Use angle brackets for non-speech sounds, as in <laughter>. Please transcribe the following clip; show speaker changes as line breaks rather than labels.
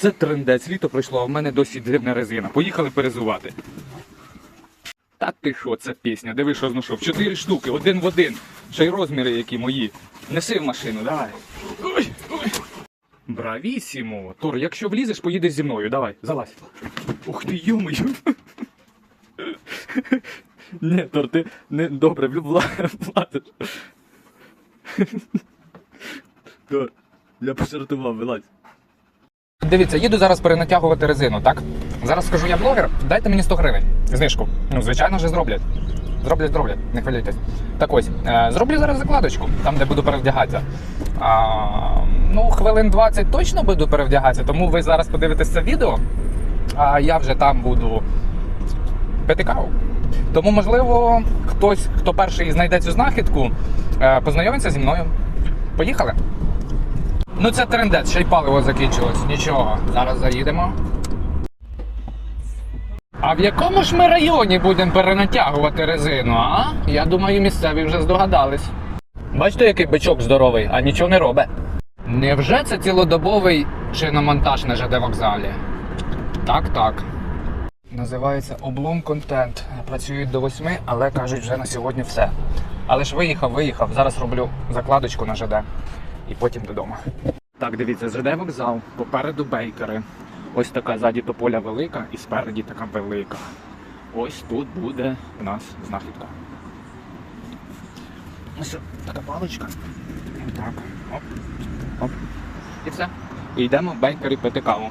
Це трендець, літо пройшло, а в мене досі дрібна резина. Поїхали перезувати. Та ти що, це пісня? Диви, що знайшов. Чотири штуки, один в один. Ще й розміри, які мої. Неси в машину, давай. Ой, ой. Бравісімо. Тор, якщо влізеш, поїдеш зі мною. Давай, залазь. Ух ти, йомою. <laughs> Ні, Тор, ти не добре влазиш. <laughs> <laughs> Тор, я пожартував, вилазь. Дивіться, їду зараз перенатягувати резину, так? Зараз скажу, я блогер, дайте мені 100 гривень. Знижку. Ну, звичайно ж, зроблять. Зроблять, зроблять, не хвилюйтесь. Так ось, е, зроблю зараз закладочку, там, де буду перевдягатися. А, ну, хвилин 20 точно буду перевдягатися, тому ви зараз подивитесь це відео, а я вже там буду пити каву. Тому, можливо, хтось, хто перший знайде цю знахідку, е, познайомиться зі мною. Поїхали! Ну це трендець, ще й паливо закінчилось. Нічого, зараз заїдемо. А в якому ж ми районі будемо перенатягувати резину, а? Я думаю, місцеві вже здогадались. Бачите, який бичок здоровий, а нічого не робить. Невже це цілодобовий шиномонтаж на ЖД вокзалі? Так, так. Називається облом контент. Працюють до восьми, але кажуть, вже на сьогодні все. Але ж виїхав, виїхав. Зараз роблю закладочку на ЖД і потім додому. Так, дивіться, ЖД вокзал, попереду бейкери. Ось така ззаді тополя велика і спереді така велика. Ось тут буде у нас знахідка. Ось така паличка. Так. Оп. Оп. І все. І йдемо в бейкері пити каву.